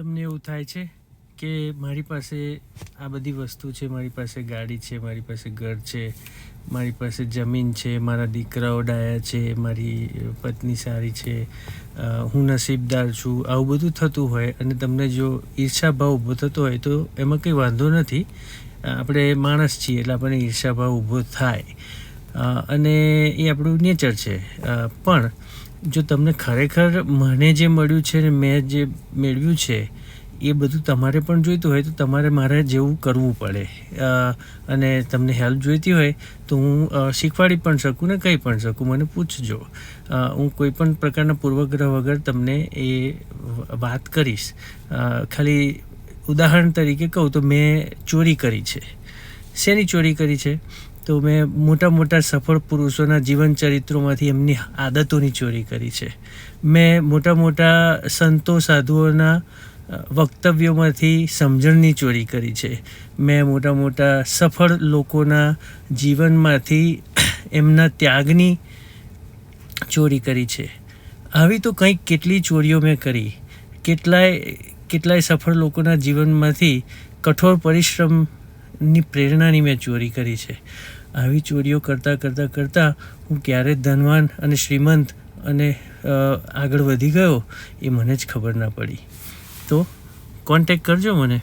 તમને એવું થાય છે કે મારી પાસે આ બધી વસ્તુ છે, મારી પાસે ગાડી છે, મારી પાસે ઘર છે, મારી પાસે જમીન છે, મારા દીકરાઓ ડાયા છે, મારી પત્ની સારી છે હું નસીબદાર છું, આવું બધું થતું હોય અને તમને જો ઈર્ષાભાવ ઊભો થતો હોય તો એમાં કંઈ વાંધો નથી. આપણે માણસ છીએ એટલે આપણને ઈર્ષાભાવ ઊભો થાય. અને એ આપણું નેચર છે. પણ જો તમને ખરેખર મને જે મળ્યું છે ને મેં જે મેળવ્યું છે, એ બધું તમારે પણ જોઈતું હોય તો તમારે મારે જેવું કરવું પડે. અને તમને હેલ્પ જોઈતી હોય તો હું શીખવાડી પણ શકું ને કહી પણ શકું, મને પૂછજો. હું કોઈ પણ પ્રકારના પૂર્વગ્રહ વગર તમને એ વાત કરીશ. ખાલી ઉદાહરણ તરીકે કહું તો મેં ચોરી કરી છે. શેની ચોરી કરી છે? તો મેં મોટા મોટા સફળ પુરુષોના જીવન ચરિત્રોમાંથી એમની આદતોની ચોરી કરી છે. મેં મોટા મોટા સંતો, સાધુઓના વક્તવ્યોમાંથી સમજણની ચોરી કરી છે. મેં મોટા મોટા સફળ લોકોના જીવનમાંથી એમના ત્યાગની ચોરી કરી છે. આવી તો કંઈક કેટલી ચોરીઓ મેં કરી. કેટલાય કેટલાય સફળ લોકોના જીવનમાંથી કઠોર પરિશ્રમની પ્રેરણાની મેં ચોરી કરી છે. આવી ચોરીઓ કરતાં કરતાં કરતાં હું ક્યારે ધનવાન અને શ્રીમંત અને આગળ વધી ગયો એ મને જ ખબર ના પડી. તો કોન્ટેક કરજો મને.